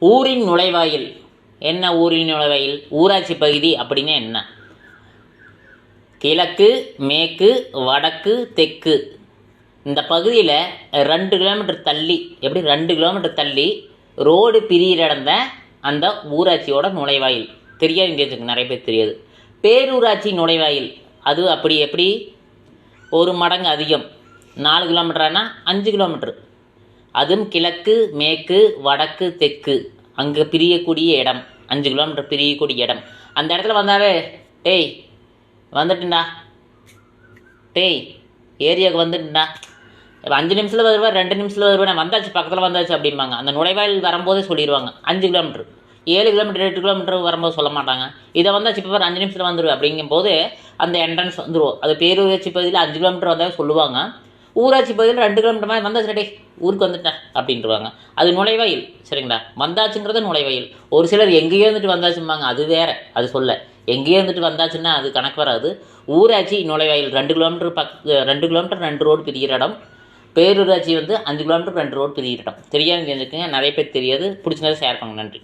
ஊரின் நுழைவாயில். என்ன ஊரின் நுழைவாயில்? ஊராட்சி பகுதி அப்படின்னு என்ன? கிழக்கு மேற்கு வடக்கு தெற்கு. இந்த பகுதியில் ரெண்டு கிலோமீட்டர் தள்ளி எப்படி ரெண்டு கிலோமீட்டர் தள்ளி ரோடு பிரியிற இடந்த அந்த ஊராட்சியோட நுழைவாயில். தெரியாது இந்தியத்துக்கு நிறைய பேர் தெரியாது. பேரூராட்சி நுழைவாயில். அது அப்படி எப்படி? ஒரு மடங்கு அதிகம். நாலு கிலோமீட்டரானா? அஞ்சு கிலோமீட்டர். அதுவும் கிழக்கு மேற்கு வடக்கு தெற்கு. அங்கே பிரியக்கூடிய இடம். அஞ்சு கிலோமீட்டர் பிரியக்கூடிய இடம். அந்த இடத்துல வந்தாவே டேய் வந்துட்டுண்டா. டேய் ஏரியாவுக்கு வந்துட்டுண்டா. இப்போ அஞ்சு நிமிஷத்தில் வருவேன் ரெண்டு நிமிஷத்தில் வருவேன். வந்தாச்சு பக்கத்தில் வந்தாச்சு அப்படிம்பாங்க. அந்த நுழைவாயில் வரும்போதே சொல்லிடுவாங்க. அஞ்சு கிலோமீட்ரு ஏழு கிலோமீட்டர் எட்டு கிலோமீட்டர் வரும்போது சொல்ல மாட்டாங்க. இதை வந்தாச்சு இப்போ அஞ்சு நிமிஷத்தில் வந்துடுவேன் அப்படிங்கும்போது அந்த என்ட்ரன்ஸ் வந்துடுவோம் அது பேரூராட்சி பகுதியில் அஞ்சு கிலோமீட்டர் வந்தால் சொல்லுவாங்க. ஊராட்சி பகுதியில் ரெண்டு கிலோமீட்டர் மாதிரி வந்தாச்சு டே ஊருக்கு வந்துட்டேன் அப்படின்ட்டுருவாங்க அது நுழைவாயில் சரிங்களா? வந்தாச்சுங்கிறது நுழைவாயில். ஒரு சிலர் எங்கேயோ இருந்துட்டு வந்தாச்சும்பாங்க அது வேற அது சொல்ல. எங்கேயோ இருந்துட்டு வந்தாச்சுன்னா அது கணக்கு வராது. ஊராட்சி நுழைவாயில் ரெண்டு கிலோமீட்டர் பக் ரெண்டு கிலோமீட்டர் ரெண்டு ரோடு பிரிகிற இடம். பேரூராட்சி வந்து அஞ்சு கிலோமீட்டர் ரெண்டு ரோடு பிரிகிற இடம். தெரியாது தெரிஞ்சுக்கோங்க நிறைய பேர் தெரியாது. பிடிச்சிருந்தா ஷேர் பண்ணுங்க. நன்றி.